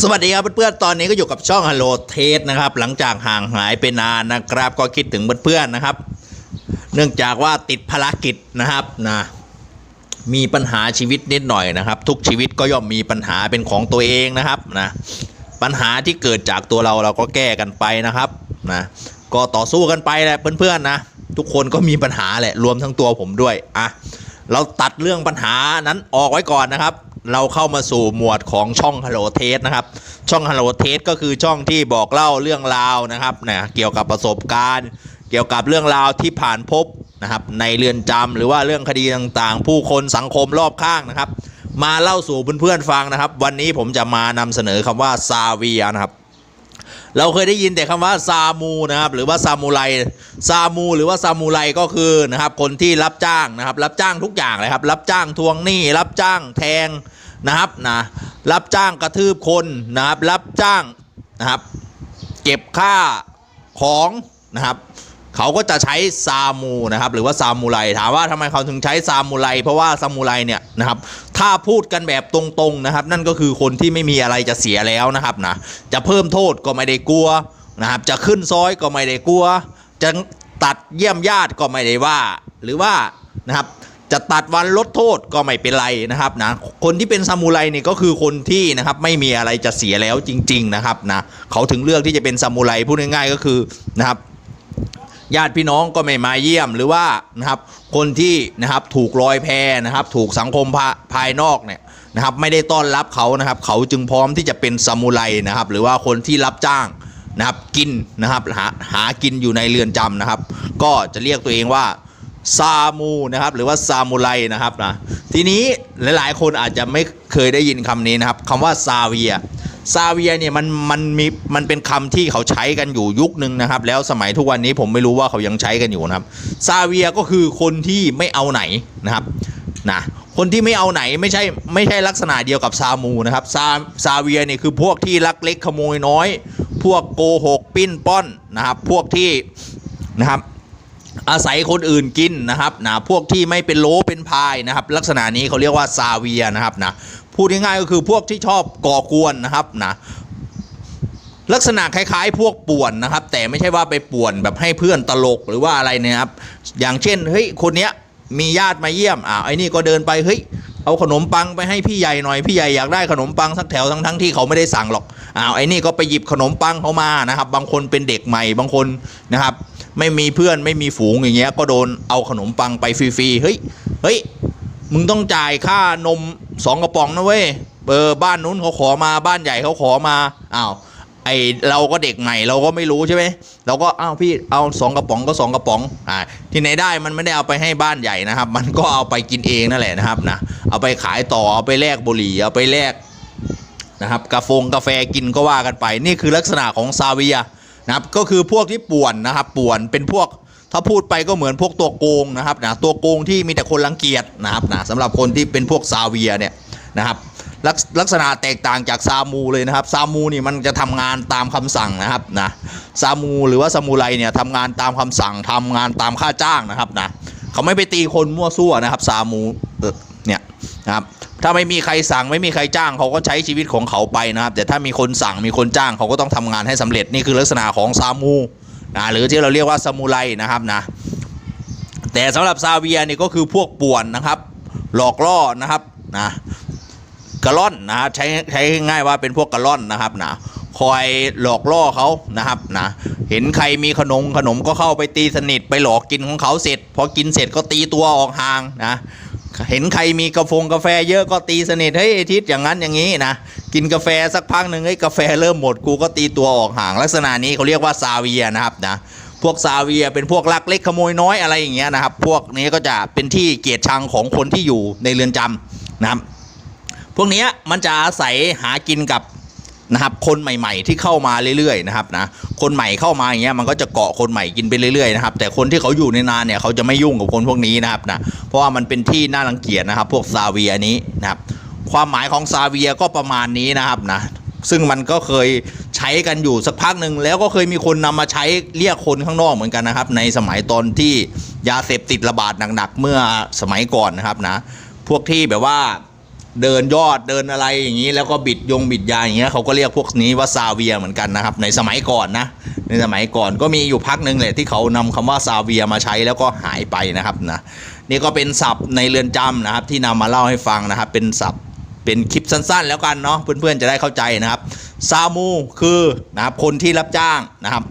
สวัสดีครับเพื่อนๆ ตอนนี้ก็อยู่กับช่องฮัลโหลเทสนะครับ หลังจากห่างหายไปนานนะครับ ก็คิดถึงเพื่อนๆนะครับ เนื่องจากว่าติดภารกิจนะครับนะมีปัญหาชีวิตนิดหน่อยนะครับ ทุกชีวิตก็ย่อมมีปัญหาเป็นของตัวเองนะครับนะปัญหาที่เกิดจากตัวเราเราก็แก้กันไปนะครับนะก็ต่อสู้กันไปแหละเพื่อนๆนะทุกคนก็มีปัญหาแหละรวมทั้งตัวผมด้วยอะเราตัดเรื่องปัญหานั้นออกไว้ก่อนนะครับ เราเข้ามาสู่หมวดของช่อง Hello t a s t นะครับ ช่อง Hello t a s t ก็คือช่องที่บอกเล่าเรื่องราวนะครับนะเกี่ยวกับประสบการณ์ เกี่ยวกับเรื่องราวที่ผ่านพบนะครับ ในเรือนจำหรือว่าเรื่องคดีต่างๆ ผู้คนสังคมรอบข้างนะครับ มาเล่าสู่เพื่อนๆฟังนะครับ วันนี้ผมจะมานำเสนอคำว่าซาเวียนะครับเราเคยได้ยินแต่คำว่าซามูนะครับหรือว่าซามูไรซามูหรือว่าซามูไรก็คือนะครับคนที่รับจ้างนะครับรับจ้างทุกอย่างเลยครับรับจ้างทวงหนี้ รับจ้างแทง นะครับนะรับจ้างกระทืบคนนะครับ รับจ้างนะครับ เก็บค่าของนะครับเขาก็จะใช้ซามูนะครับ หรือว่าซามูไรถามว่าทำไมเขาถึงใช้ซามูไรเพราะว่าซามูไรเนี่ยนะครับ ถ้าพูดกันแบบตรงๆนะครับ นั่นก็คือคนที่ไม่มีอะไรจะเสียแล้วนะครับนะจะเพิ่มโทษก็ไม่ได้กลัวนะครับ จะขึ้นซ้อยก็ไม่ได้กลัว จะตัดเยี่ยมญาติก็ไม่ได้ว่า หรือว่านะครับ จะตัดวันลดโทษก็ไม่เป็นไรนะครับนะคนที่เป็นซามูไรเนี่ยก็คือคนที่นะครับไม่มีอะไรจะเสียแล้วจริง ๆนะครับนะเขาถึงเลือกที่จะเป็นซามูไรพูดง่ายๆก็คือนะครับญาติพี่น้องก็ไม่มาเยี่ยมหรือว่านะครับคนที่นะครับถูกลอยแพนะครับถูกสังคมภาภายนอกเนี่ยนะครับไม่ได้ต้อนรับเขานะครับ เขาจึงพร้อมที่จะเป็นซามูไรนะครับ หรือว่าคนที่รับจ้างนะครับกินนะครับหาหากินอยู่ในเรือนจำนะครับ ก็จะเรียกตัวเองว่า ซามูนะครับหรือว่าซามูไรนะครับนะทีนี้หลายๆ คนอาจจะไม่เคยได้ยินคำนี้นะครับคำว่าซาเวียซาเวียเนี่ยมันมันมีมันเป็นคำที่เขาใช้กันอยู่ยุคหนึ่งนะครับ แล้วสมัยทุกวันนี้ผมไม่รู้ว่าเขายังใช้กันอยู่นะครับซาเวียก็คือคนที่ไม่เอาไหนนะครับนะคนที่ไม่เอาไหนไม่ใช่ไม่ใช่ลักษณะเดียวกับซามูนะครับซาซาเวียเนี่ยคือพวกที่ลักเล็กขโมยน้อย พวกโกหกปิ้นป้อนนะครับพวกที่นะครับ อาศัยคนอื่นกินนะครับนะพวกที่ไม่เป็นโลเป็นพายนะครับลักษณะนี้เขาเรียกว่าซาเวียนะครับนะพูดง่ายๆก็คือพวกที่ชอบก่อกวนนะครับนะลักษณะคล้ายๆ พวกป่วนนะครับ แต่ไม่ใช่ว่าไปป่วนแบบให้เพื่อนตลกหรือว่าอะไรนะครับ อย่างเช่นเฮ้ยคนเนี้ยมีญาติมาเยี่ยมอ่าไอ้นี่ก็เดินไปเฮ้ยเอาขนมปังไปให้พี่ใหญ่หน่อยพี่ใหญ่อยากได้ขนมปังสักแถวทั้งๆที่เขาไม่ได้สั่งหรอกอ้าวไอ้นี่ก็ไปหยิบขนมปังเขามานะครับ บางคนเป็นเด็กใหม่บางคนนะครับ ไม่มีเพื่อนไม่มีฝูงอย่างเงี้ยก็โดนเอาขนมปังไปฟรีๆเฮ้ยเฮ้ยมึงต้องจ่ายค่านมสองกระป๋องนะเว้ยเออบ้านนู้นเขาขอมาบ้านใหญ่เขาขอมาอ้าวไอเราก็เด็กใหม่เราก็ไม่รู้ใช่ไหมเราก็อ้าวพี่เอาสองกระป๋องก็สองกระป๋องอ่าที่ไหนได้มันไม่ได้เอาไปให้บ้านใหญ่นะครับ มันก็เอาไปกินเองนั่นแหละนะครับนะเอาไปขายต่อเอาไปแลกบุหรี่เอาไปแลกนะครับกาแฟกาแฟกินก็ว่ากันไป นี่คือลักษณะของซาเวีย นะครับก็คือพวกที่ป่วนนะครับป่วนเป็นพวกถ้าพูดไปก็เหมือนพวกตัวโกงนะครับนะตัวโกงที่มีแต่คนรังเกียจนะครับนะสำหรับคนที่เป็นพวกซาเวียเนี่ยนะครับลักลักษณะแตกต่างจากซามูเลยนะครับซามูนี่มันจะทำงานตามคำสั่งนะครับนะซามูหรือว่าซามูไรเนี่ยทำงานตามคำสั่งทำงานตามค่าจ้างนะครับนะเขาไม่ไปตีคนมั่วซั่วนะครับซามูเนี่ยนะครับ ถ้าไม่มีใครสั่งไม่มีใครจ้างเขาก็ใช้ชีวิตของเขาไปนะครับ แต่ถ้ามีคนสั่งมีคนจ้างเขาก็ต้องทำงานให้สำเร็จนี่คือลักษณะของซามูนะหรือที่เราเรียกว่าซามูไรนะครับนะแต่สำหรับซาเวียนี่ก็คือพวกป่วนนะครับ หลอกล่อนะครับนะกระล่อนนะใช้ใช้ง่ายว่าเป็นพวกกระล่อนนะครับนะคอยหลอกล่อเขานะครับนะเห็นใครมีขนมขนมก็เข้าไปตีสนิทไปหลอกกินของเขาเสร็จพอกินเสร็จก็ตีตัวออกห่างนะ เห็นใครมีกาแฟกาแฟเยอะก็ตีสนิทเฮ้ยไอทิศอย่างนั้นอย่างนี้นะกินกาแฟสักพักหนึ่งไอ้กาแฟเริ่มหมดกูก็ตีตัวออกห่างลักษณะนี้เขาเรียกว่าซาเวียนะครับนะพวกซาเวียเป็นพวกลักเล็กขโมยน้อยอะไรอย่างเงี้ยนะครับ พวกนี้ก็จะเป็นที่เกลียดชังของคนที่อยู่ในเรือนจำนะครับพวกนี้มันจะอาศัยหากินกับ นะครับคนใหม่ ๆ ที่เข้ามาเรื่อยๆนะครับนะคนใหม่เข้ามาอย่างเงี้ยมันก็จะเกาะคนใหม่กินไปเรื่อยๆนะครับแต่คนที่เขาอยู่ในนานเนี่ยเขาจะไม่ยุ่งกับคนพวกนี้นะครับนะเพราะว่ามันเป็นที่น่ารังเกียจนะครับ พวกซาเวียนี้นะครับความหมายของซาเวียก็ประมาณนี้นะครับนะซึ่งมันก็เคยใช้กันอยู่สักพักหนึ่งแล้วก็เคยมีคนนำมาใช้เรียกคนข้างนอกเหมือนกันนะครับ ในสมัยตอนที่ยาเสพติดระบาดหนักๆเมื่อสมัยก่อนนะครับนะพวกที่แบบว่า เดินยอดเดินอะไรอย่างนี้ แล้วก็บิดยงบิดยาอย่างเงี้ยเขาก็เรียกพวกนี้ว่าซาเวียเหมือนกันนะครับ ในสมัยก่อนนะ ในสมัยก่อนก็มีอยู่พักหนึ่งแหละที่เขานำคำว่าซาเวียมาใช้แล้วก็หายไปนะครับนะนี่ก็เป็นศัพท์ในเรือนจำนะครับ ที่นำมาเล่าให้ฟังนะครับ เป็นศัพท์เป็นคลิปสั้น ๆ แล้วกันเนาะเพื่อนๆจะได้เข้าใจนะครับซามูคือนะครับคนที่รับจ้างนะครับ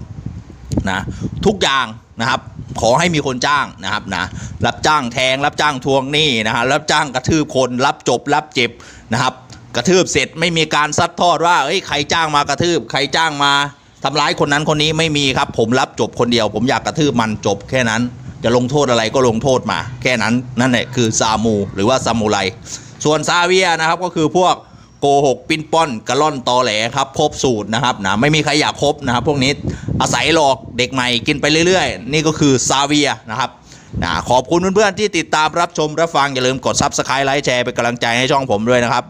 นะทุกอย่างนะครับ ขอให้มีคนจ้างนะครับนะรับจ้างแทง รับจ้างทวงหนี้นะฮะรับจ้างกระทืบคนรับจบ รับเจ็บนะครับกระทืบเสร็จไม่มีการซัดทอดว่าเอ้ยใครจ้างมากระทืบ ใครจ้างมาทำร้ายคนนั้นคนนี้ไม่มีครับ ผมรับจบคนเดียว ผมอยากกระทืบมันจบแค่นั้น จะลงโทษอะไรก็ลงโทษมา แค่นั้นนั่นแหละคือซามู หรือว่าซามูไรส่วนซาเวียนะครับก็คือพวก โกหกปิ้นป้อนกระล่อนตอแหลครับครบสูตรนะครับนะไม่มีใครอยากคบนะครับพวกนี้อาศัยหลอกเด็กใหม่กินไปเรื่อยๆ นี่ก็คือซาเวียนะครับนะขอบคุณเพื่อนๆที่ติดตามรับชมรับฟัง อย่าลืมกดซับสไครต์ไลค์แชร์เป็นกำลังใจให้ช่องผมด้วยนะครับ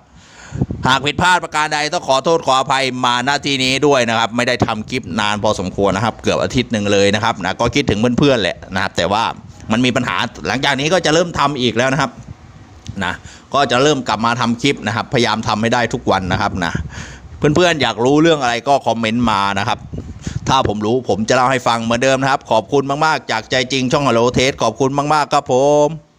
หากผิดพลาดประการใดต้องขอโทษขออภัยมาหน้าที่นี้ด้วยนะครับ ไม่ได้ทำคลิปนานพอสมควรนะครับ เกือบอาทิตย์หนึ่งเลยนะครับนะก็คิดถึงเพื่อนๆแหละนะครับ แต่ว่ามันมีปัญหาหลังจากนี้ก็จะเริ่มทำอีกแล้วนะครับ นะก็จะเริ่มกลับมาทำคลิปนะครับ พยายามทำให้ได้ทุกวันนะครับนะเพื่อนๆอยากรู้เรื่องอะไรก็คอมเมนต์มานะครับ ถ้าผมรู้ผมจะเล่าให้ฟังเหมือนเดิมนะครับ ขอบคุณมากๆ จากใจจริงช่องฮัลโหลเทสขอบคุณมากๆครับผม